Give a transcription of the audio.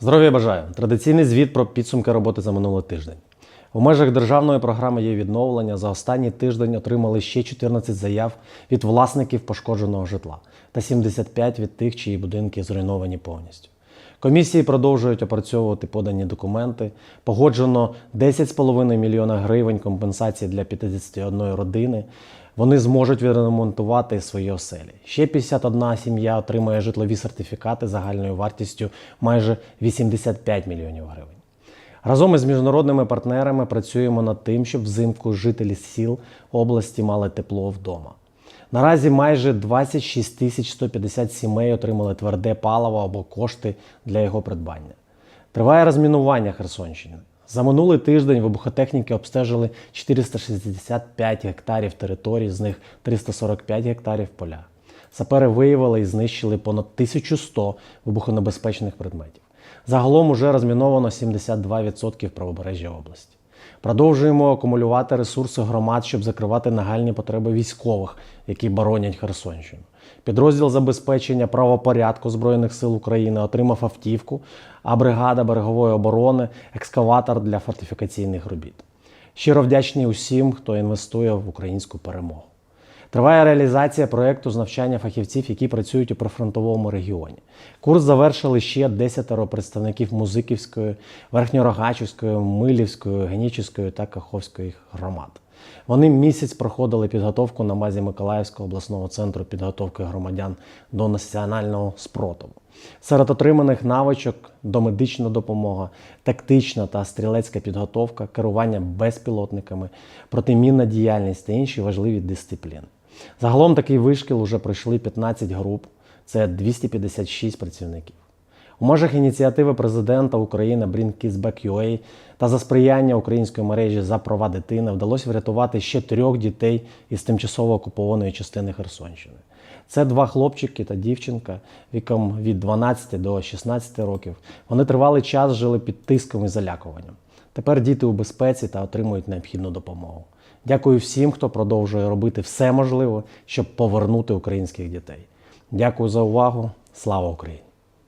Здоров'я бажаю! Традиційний звіт про підсумки роботи за минулий тиждень. У межах державної програми є відновлення. За останній тиждень отримали ще 14 заяв від власників пошкодженого житла та 75 від тих, чиї будинки зруйновані повністю. Комісії продовжують опрацьовувати подані документи. Погоджено 10,5 мільйона гривень компенсації для 51 родини. Вони зможуть відремонтувати свої оселі. Ще 51 сім'я отримає житлові сертифікати загальною вартістю майже 85 мільйонів гривень. Разом із міжнародними партнерами працюємо над тим, щоб взимку жителі сіл області мали тепло вдома. Наразі майже 26 тисяч 150 сімей отримали тверде паливо або кошти для його придбання. Триває розмінування Херсонщини. За минулий тиждень вибухотехніки обстежили 465 гектарів територій, з них 345 гектарів поля. Сапери виявили і знищили понад 1100 вибухонебезпечних предметів. Загалом уже розміновано 72% правобережжя області. Продовжуємо акумулювати ресурси громад, щоб закривати нагальні потреби військових, які боронять Херсонщину. Підрозділ забезпечення правопорядку Збройних сил України отримав автівку, а бригада берегової оборони екскаватор для фортифікаційних робіт. Щиро вдячні усім, хто інвестує в українську перемогу. Триває реалізація проєкту з навчання фахівців, які працюють у прифронтовому регіоні. Курс завершили ще 10 представників Музиківської, Верхньорогачівської, Милівської, Генічівської та Каховської громад. Вони місяць проходили підготовку на базі Миколаївського обласного центру підготовки громадян до національного спротиву. Серед отриманих навичок домедична допомога, тактична та стрілецька підготовка, керування безпілотниками, протимінна діяльність та інші важливі дисципліни. Загалом такий вишкіл уже пройшли 15 груп, це 256 працівників. У межах ініціативи президента України Bring Kids Back UA та за сприяння української мережі за права дитини вдалося врятувати ще трьох дітей із тимчасово окупованої частини Херсонщини. Це два хлопчики та дівчинка віком від 12 до 16 років. Вони тривалий час жили під тиском і залякуванням. Тепер діти у безпеці та отримують необхідну допомогу. Дякую всім, хто продовжує робити все можливе, щоб повернути українських дітей. Дякую за увагу. Слава Україні!